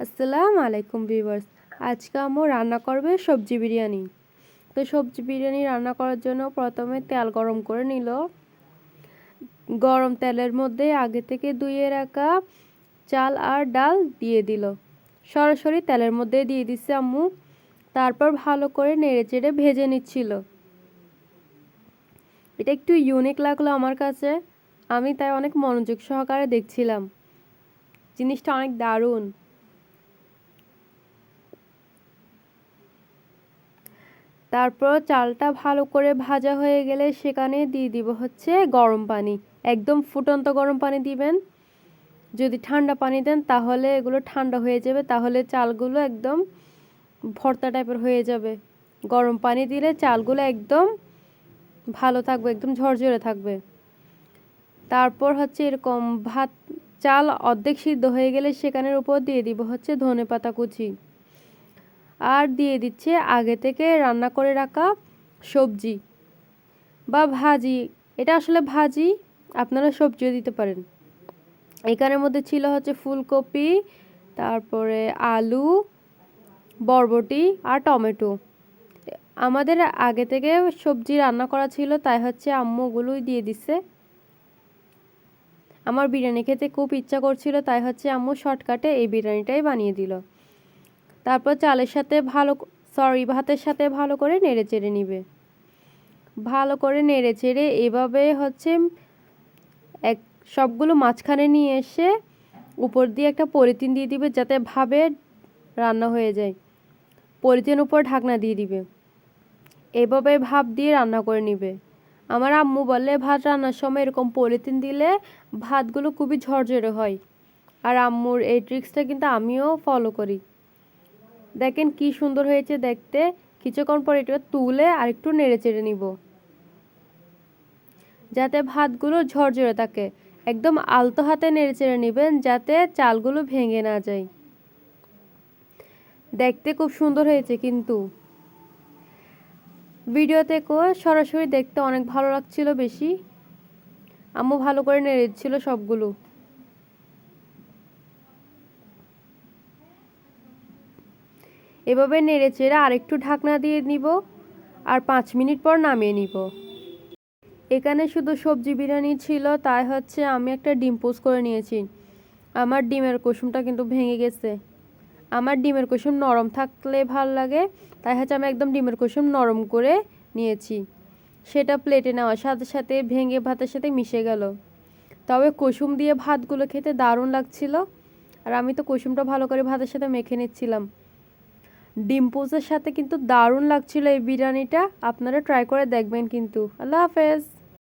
আসসালামু আলাইকুম ভিউয়ার্স। আজকে আম্মু রান্না করবে সবজি বিরিয়ানি। তো সবজি বিরিয়ানি রান্না করার জন্য প্রথমে তেল গরম করে নিল। গরম তেলের মধ্যে আগে থেকে ধুয়ে রাখা চাল আর ডাল দিয়ে দিল। সরাসরি তেলের মধ্যে দিয়ে দিচ্ছে আম্মু তারপর ভালো করে নেড়ে চেড়ে ভেজে নিচ্ছিল। এটা একটু ইউনিক লাগল আমার কাছে। আমি তাই অনেক মনোযোগ সহকারে দেখছিলাম। জিনিসটা অনেক দারুণ। তারপর চালটা ভালো করে ভাজা হয়ে গেলে সেখানে দিয়ে দিব হচ্ছে গরম পানি। একদম ফুটন্ত গরম পানি দিবেন। যদি ঠান্ডা পানি দেন তাহলে এগুলো ঠান্ডা হয়ে যাবে, তাহলে চালগুলো একদম ভর্তা টাইপের হয়ে যাবে। গরম পানি দিলে চালগুলো একদম ভালো থাকবে, একদম ঝরঝরে থাকবে। তারপর হচ্ছে এরকম ভাত, চাল অর্ধেক সিদ্ধ হয়ে গেলে সেখানের উপর দিয়ে দিব হচ্ছে ধনে পাতা কুচি। আর দিয়ে দিচ্ছে আগে থেকে রান্না করে রাখা সবজি বা ভাজি। এটা আসলে ভাজি, আপনারা সবজিও দিতে পারেন। এখানের মধ্যে ছিল হচ্ছে ফুলকপি, তারপরে আলু, বরবটি আর টমেটো। আমাদের আগে থেকে সবজি রান্না করা ছিল, তাই হচ্ছে আম্মুগুলোই দিয়ে দিচ্ছে। আমার বিরিয়ানি খেতে খুব ইচ্ছা করছিল, তাই হচ্ছে আম্মু শর্টকাটে এই বিরিয়ানিটাই বানিয়ে দিল। তারপর চালের সাথে ভালো সরি ভাতের সাথে ভালো করে নেড়ে চেড়ে নিবে। ভালো করে নেড়ে চেড়ে এভাবে হচ্ছে এক সবগুলো মাঝখানে নিয়ে এসে উপর দিয়ে একটা পলিথিন দিয়ে দিবে যাতে ভাবে রান্না হয়ে যায়। পলিথিন উপর ঢাকনা দিয়ে দিবে। এভাবে ভাব দিয়ে রান্না করে নিবে। আমার আম্মু বলে, ভাত রান্নার সময় এরকম পলিথিন দিলে ভাতগুলো খুবই ঝরঝরে হয়। আর আম্মুর এই ট্রিক্সটা কিন্তু আমিও ফলো করি। দেখেন কি সুন্দর হয়েছে দেখতে। কিছুক্ষণ পর এটা তুলে আর একটু নেড়ে চেড়ে নিব। যাতে ভাতগুলো ঝরঝরে থাকে। একদম আলতো হাতে নেড়ে চেড়ে নেবেন যাতে চালগুলো ভেঙে না যায়। দেখতে খুব সুন্দর হয়েছে কিন্তু। ভিডিওতে কো সরাসরি দেখতে অনেক ভালো লাগছিল বেশি। আম্মু ভালো করে নেড়েছিল সবগুলো। এভাবে নেড়ে চেড়ে আরেকটু ঢাকনা দিয়ে নিব আর পাঁচ মিনিট পর নামিয়ে নিব। এখানে শুধু সবজি বিরিয়ানি ছিল, তাই হচ্ছে আমি একটা ডিম পোস্ট করে নিয়েছি। আমার ডিমের কুসুমটা কিন্তু ভেঙে গেছে। আমার ডিমের কুসুম নরম থাকলে ভালো লাগে, তাই হচ্ছে আমি একদম ডিমের কুসুম নরম করে নিয়েছি। সেটা প্লেটে নেওয়ার সাথে সাথে ভেঙে ভাতের সাথে মিশে গেল। তবে কুসুম দিয়ে ভাতগুলো খেতে দারুণ লাগছিল, আর আমি তো কুসুমটা ভালো করে ভাতের সাথে মেখে নিচ্ছিলাম। ডিম পোজের সাথে কিন্তু দারুণ লাগছিল এই বিরিয়ানিটা। আপনারা ট্রাই করে দেখবেন কিন্তু। আল্লাহ হাফেজ।